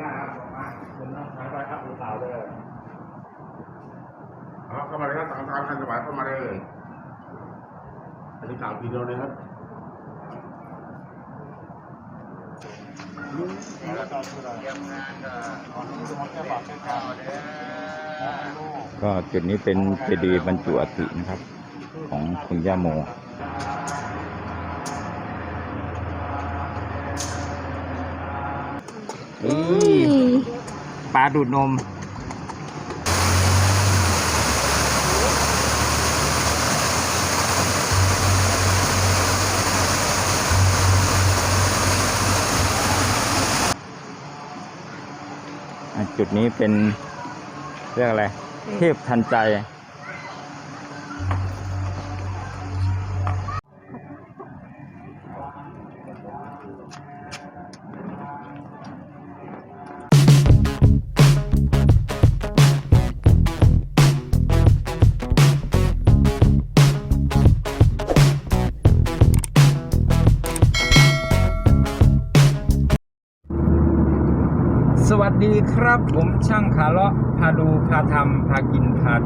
ง่ายครับผมมาคุณต้องใช้ใบพัดหรือเปล่าเลยเอาเข้ามาเลยครับตามทางทันสมัยเข้ามาเลยอันนี้กล่าวทีเดียวเลยครับก็จุดนี้เป็นเจดีย์บรรจุอัฐินะครับ ของคุณย่าโม นี่ปลาดูดนมอะจุดนี้เป็นเรียกอะไร เทพทันใจ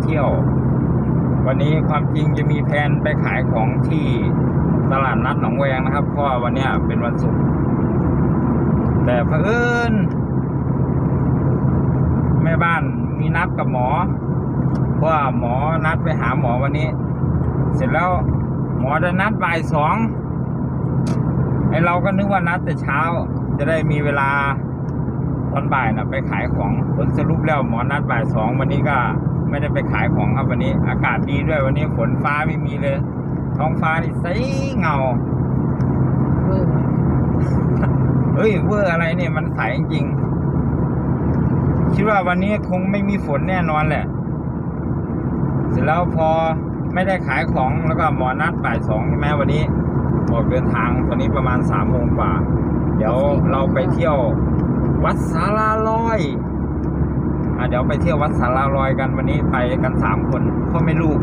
เที่ยว วันนี้ความจริงจะมีแผนไปขายของที่ตลาดนัดหนองแวงนะครับ เพราะวันนี้เป็นวันศุกร์แต่เผอิญแม่บ้านมีนัดกับหมอ เพราะว่าหมอนัดไปหาหมอวันนี้ เสร็จแล้วหมอได้นัดบ่ายสองไอเราก็นึกว่านัดแต่เช้า จะได้มีเวลาตอนบ่ายนะไปขายของผลสรุปแล้วหมอนัดบ่ายสองวันนี้ก็ ไม่ได้ไปขายของครับวันนี้ อากาศดีด้วยวันนี้ฝนฟ้าไม่มีเลย ท้องฟ้านี่ใสเงาเฮ้ยเวอร์อะไรเนี่ยมันใสจริงๆคิดว่าวันนี้คงไม่มีฝนแน่นอนแหละ เสร็จแล้วพอไม่ได้ขายของแล้วก็หมอนัดบ่ายสองใช่ไหมวันนี้ออกเดินทางตอนนี้ประมาณสามโมงกว่า เดี๋ยวเราไปเที่ยว วัดสาราลอยอะ เดี๋ยวไปเที่ยววัดสาราลอยกันวันนี้ไปกันสามคนพ่อไม่ลูก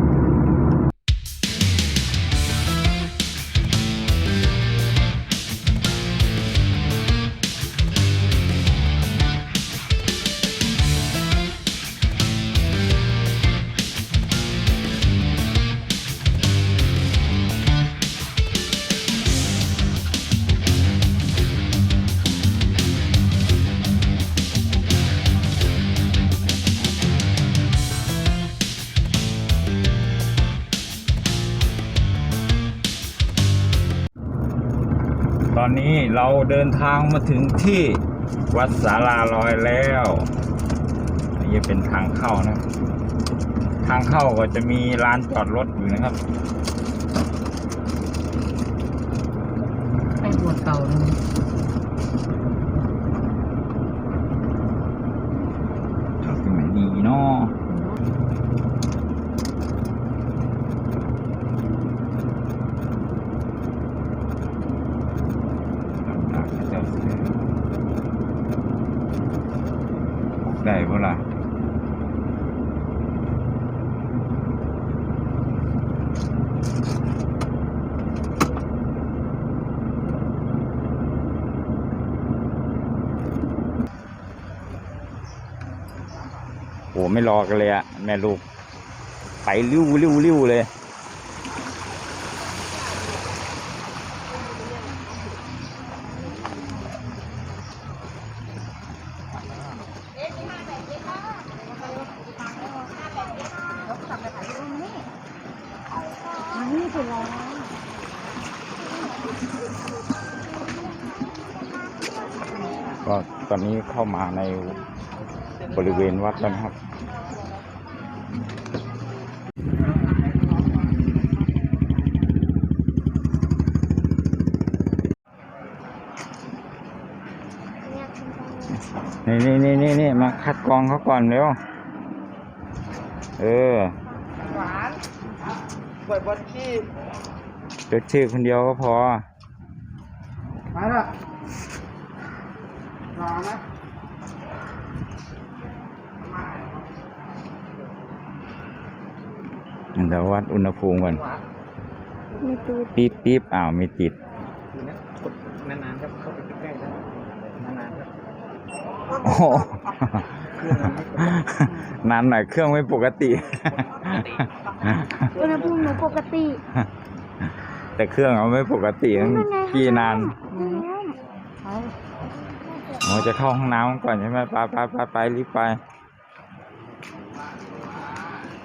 เราเดินทางมาถึงที่วัดสาราลอยแล้วนี่เป็นทางเข้านะ ทางเข้าก็จะมีลานจอดรถอยู่นะครับไอ้บวชเก่าเลย ทางที่ไหนดีเนาะได้ปะล่ะ โอ้ ไม่รอกันเลยอะแม่ลูก ไปริ้วริ้วริ้วเลยนนี้คือร้อนก็ตอนนี้เข้ามาในบริเวณวัดแล้วนะครับ นี่นี่นี่นี่นี่มา คัดกรองเขาก่อนเร็ว เออหวานเปิดบอลขี้จดชื่อคนเดียวก็พอ มาละรอนะเดี๋ยววัดอุณหภูมิก่อนหวานมีตูดปี๊บปี๊บอ้าวไม่ติดอยู่นะกดนานๆครับเข้าไปใกล้ๆแล้วนานๆครับโอ้โห นานหน่อยเครื่องไม่ปกติ อุณหภูมิหนูปกติแต่เครื่องเอาไม่ปกติต้องกี่นานเอาโอ้จะเข้าห้องน้ำก่อนใช่ไหมไปไปไปไปรีบไป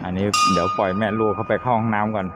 อันนี้เดี๋ยวปล่อยแม่ลูกเขาไปเข้าห้องน้ำก่อน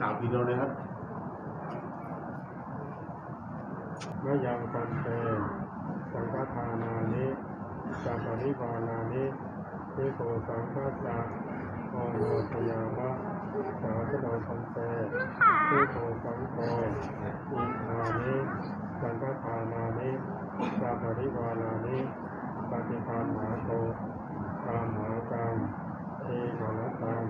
กล่าวทีเดียวเลยครับมะยังกันเตสังฆทานานิสัมปริวานานิวิโกสังฆะสะโอโนทยามะสาธุโนคันเตวิโกสังโฆอิมานิสังฆทานานิสัมปริวานานิปฏิปันหาโตตามหากังเอกนตัง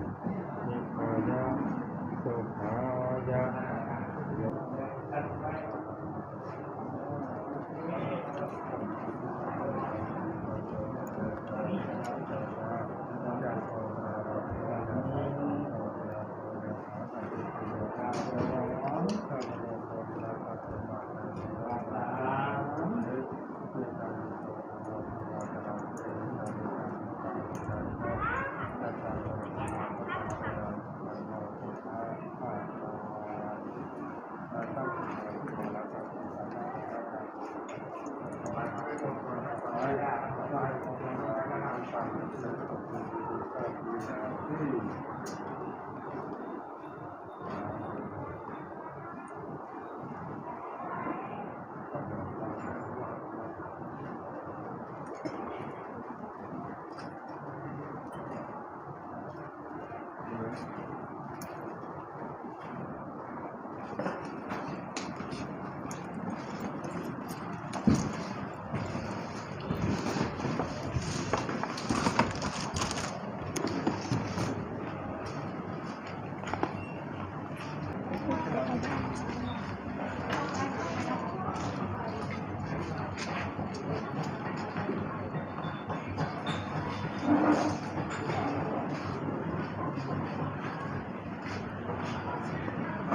เ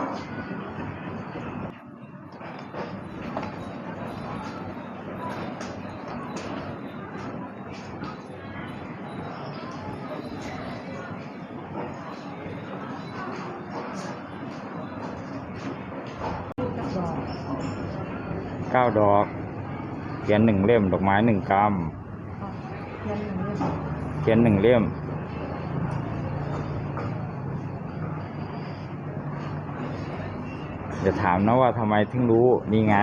ก้าดอก เขียนหนึ่งเล่ม ดอกไม้หนึ่งกรัมเขียนหนึ่งเล่ม จะถามนะว่าทำไมถึงรู้นี่ไง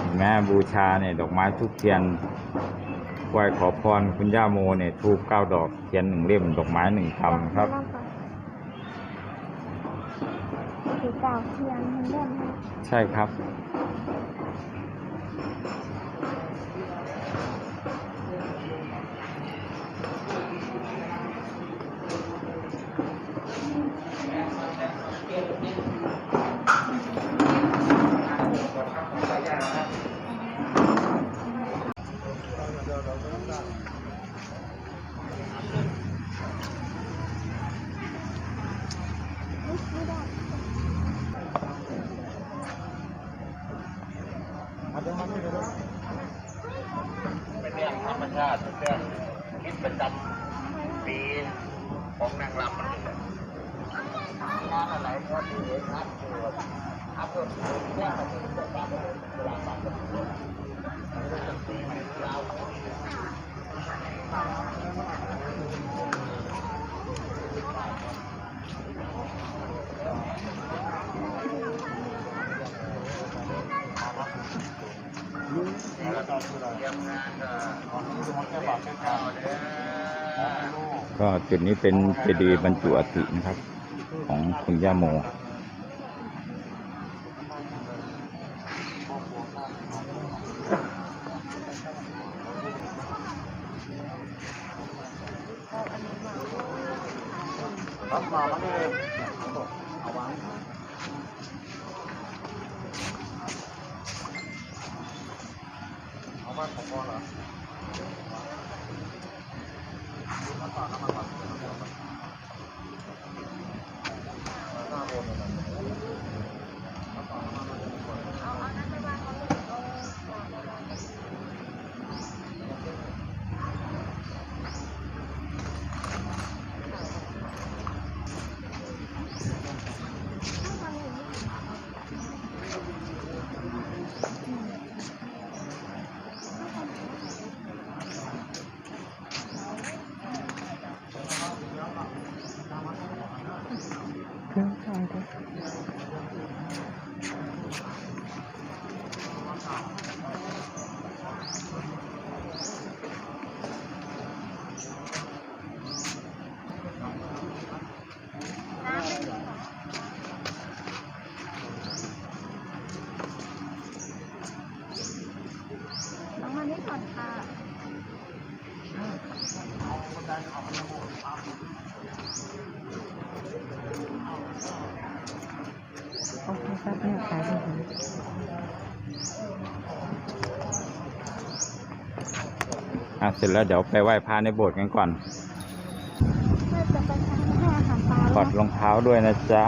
เห็นแม่บูชาเนี่ยดอกไม้ทุกเทียนไหว้ขอพรคุณย่าโมเนี่ยทูบเก้าดอกเทียนหนึ่งเล่มดอกไม้หนึ่งกรัมครับถือเก่าเทียนมันเริ่มให้ใช่ครับ เป็นเรื่องธรรมชาติเป็นเรื่องคิดประจำปีของนางรำมันนี่แหละงานอะไรก็ที่เห็นครับคือครับ ก็จุดนี้เป็นเจดีย์บรรจุอัธินะครับ ของคุณย่าโม เอาบ้านของพ่อเหรอน้องมานี่ก่อนค่ะ โอเคครับเนี่ยขายได้ดี อะ เสร็จแล้วเดี๋ยวไปไหว้พระในโบสถ์กันก่อนเพื่อจะไปทำให้อาหารปลาถอดรองเท้าด้วยนะจ๊ะ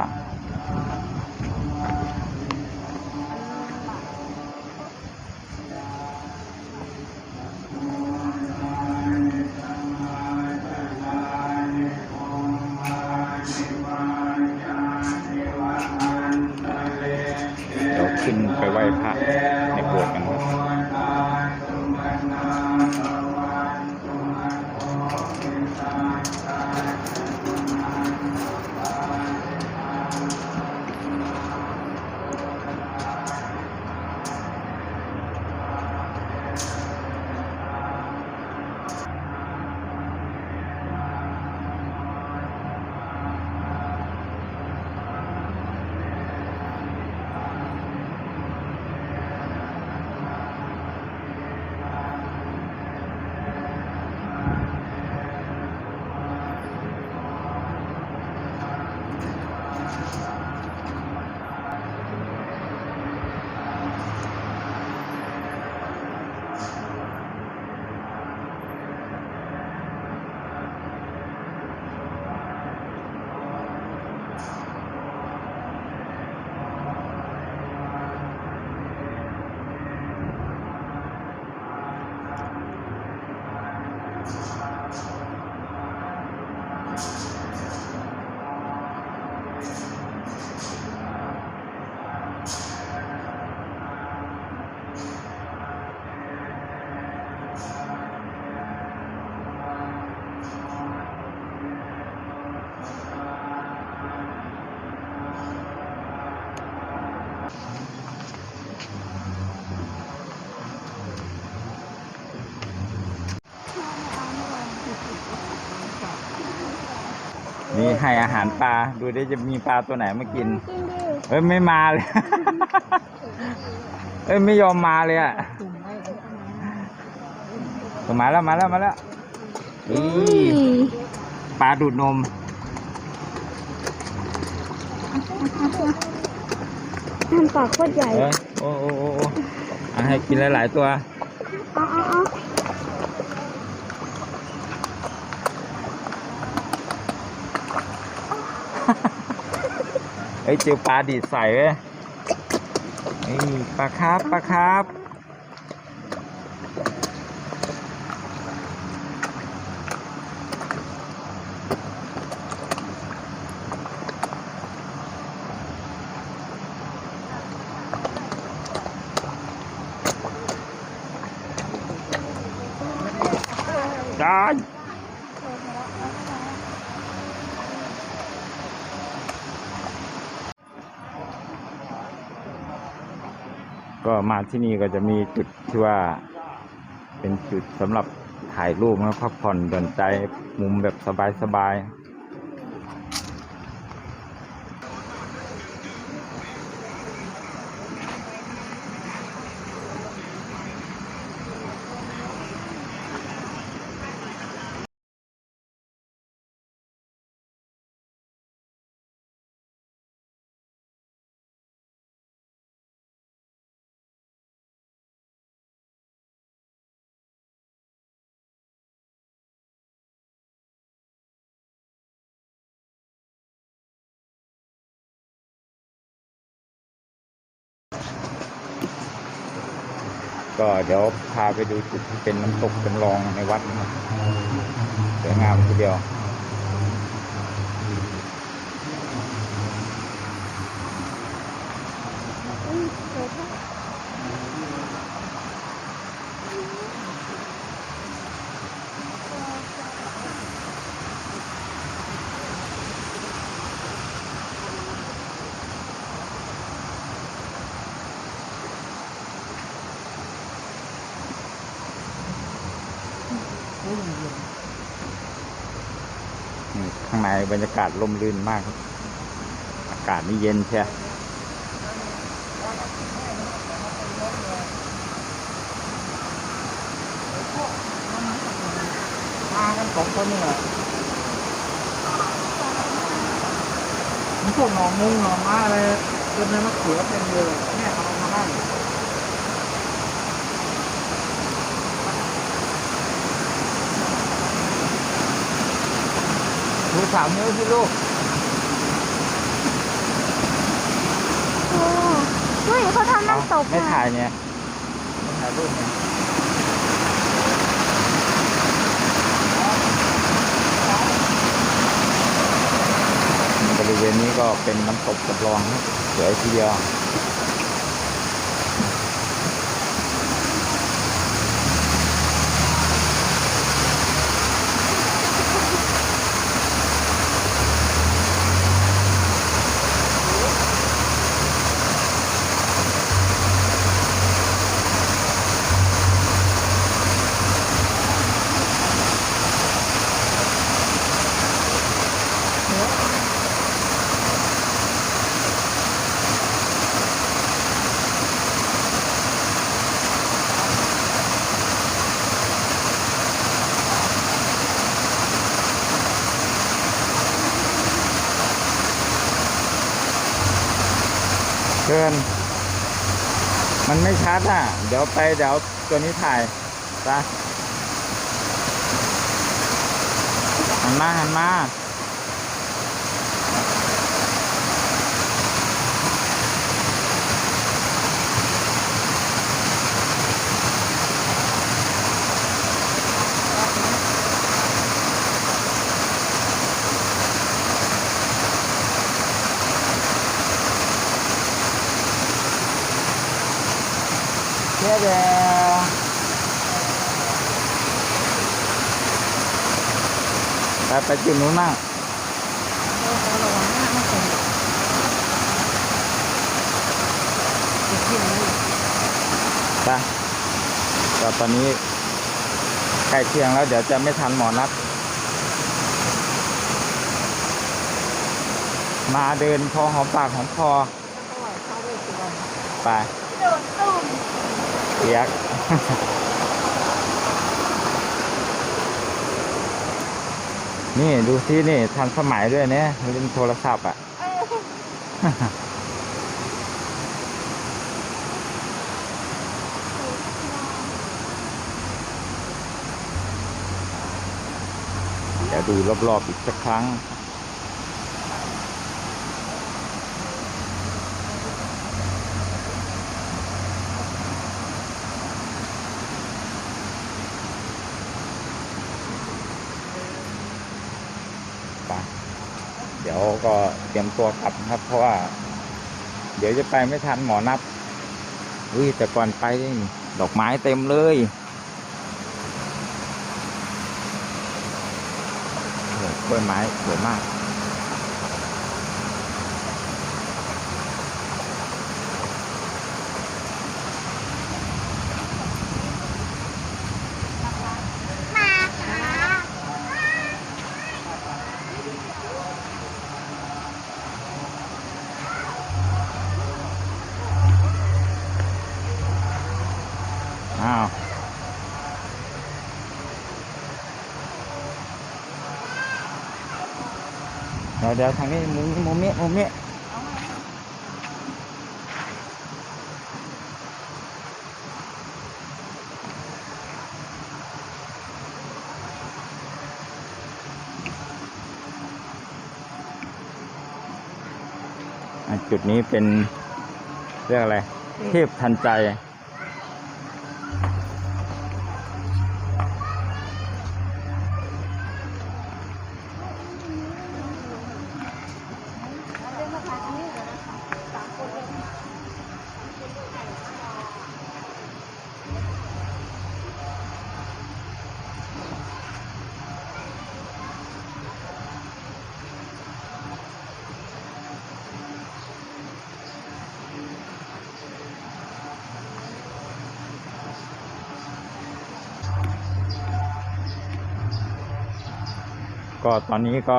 ให้อาหารปลา ดูได้จะมีปลาตัวไหนมากิน กินดิเอ้ยไม่มาเลย เอ้ยไม่ยอมมาเลยอะมาแล้วมาแล้วมาแล้วอีปลาดูดนมมันปากโคตรใหญ่เอ้ยโอ้โอ้โอ้โอ้เอาให้กินหลายๆตัว เอาเอาเอา เอ้ยเจอปลาดีดใส่เว้ยเอ้ยปลาครับปลาครับ มาที่นี่ก็จะมีจุดที่ว่า เป็นจุดสำหรับถ่ายรูปแล้วพักผ่อนหย่อนใจมุมแบบสบายๆ ก็เดี๋ยวพาไปดูจุดที่เป็นน้ำตกจำลองในวัดนะครับสวยงามทีเดียวอุ้ยสวยมาก อืมข้างใน บรรยากาศร่มรื่นมากครับ อากาศนี่เย็นใช่มากันสองคนนี่แหละมันพวกหนองมุงหนองม้าอะไรเดินในมะเขือเต็มเลยแม่เขาเอามาให้ ดูสามนิ้วสิลูกโอ้เฮ้ยเขาทำน้ำตกไม่อะถ่ายเนี่ยถ่ายรูปเนี่ยบริเวณนี้ก็เป็นน้ำตกจำลองครับสวยทีเดียว เกิน มัน ไม่ชัดอะ เดี๋ยวไปเดี๋ยวตัวนี้ถ่ายไปหันมาหันมา เชื่อเดียวไปไปจุดนู้นมั่งเขาระวังหน้าไม่เป็นเด็กที่ไปตอนนี้ใกล้เที่ยงแล้วเดี๋ยวจะไม่ทันหมอนัด มาเดินพอหอมปากหอมคอไป ยกนี่ดูซินี่ทันสมัยด้วยเนี่ยเล่นโทรศัพท์อะเออเดี๋ยวดูรอบๆอีกสักครั้ง ไปเดี๋ยวก็เตรียมตัวกลับนะครับ เพราะว่า เดี๋ยวจะไปไม่ทันหมอนัดอุ้ยแต่ก่อนไปดอกไม้เต็มเลยโอ้โหกล้วยไม้สวยมาก ดี๋ยวเดี๋ยวทางนี้มุมนี้มุมนี้มุมนี้อะจุดนี้เป็นเรียกอะไรเทพทันใจ ก็ตอนนี้ก็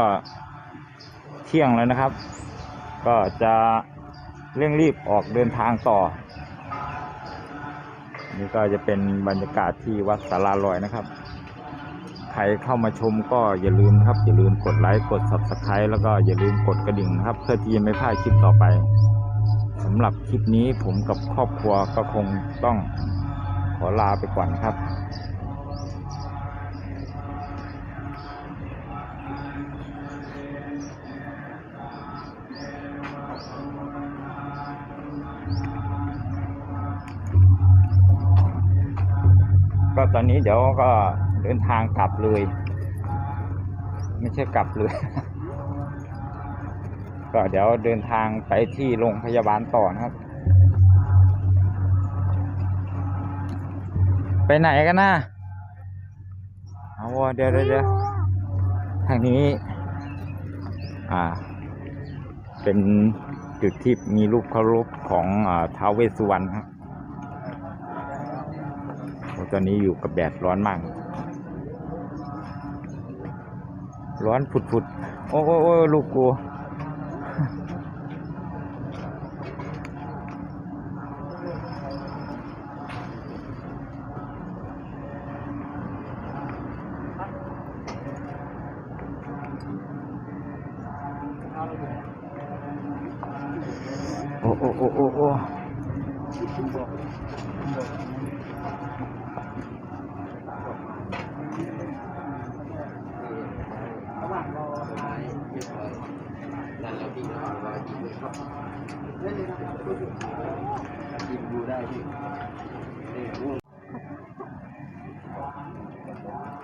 เที่ยงแล้วนะครับ ก็จะเร่งรีบออกเดินทางต่อ นี่ก็จะเป็นบรรยากาศที่วัดสาราลอยนะครับ ใครเข้ามาชมก็อย่าลืมครับ อย่าลืมกดไลค์กด subscribe แล้วก็อย่าลืมกดกระดิ่งนะครับ เพื่อที่จะไม่พลาดคลิปต่อไปสำหรับคลิปนี้ผมกับครอบครัวก็คงต้องขอลาไปก่อนครับ ก็ตอนนี้เดี๋ยวก็เดินทางกลับเลย ไม่ใช่กลับเลย ก็เดี๋ยวเดินทางไปที่โรงพยาบาลต่อนะครับ ไปไหนกันนะเอาวเดี๋ยวเดี๋ยวทางนี้ อ่า เป็นจุดที่มีรูปเคารพของอท้าวเวสสุวรรณครับ ตอนนี้อยู่กับแดดร้อนมาก ร้อนฝุดๆ โอ้โอ้โอ้ลูกกูโอ้โอ้โอ้โอ้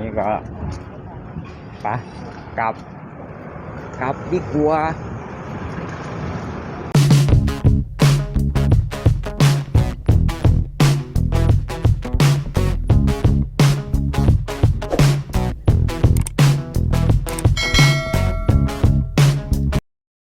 นี้ก็ปะกลับ กลับดีกว่า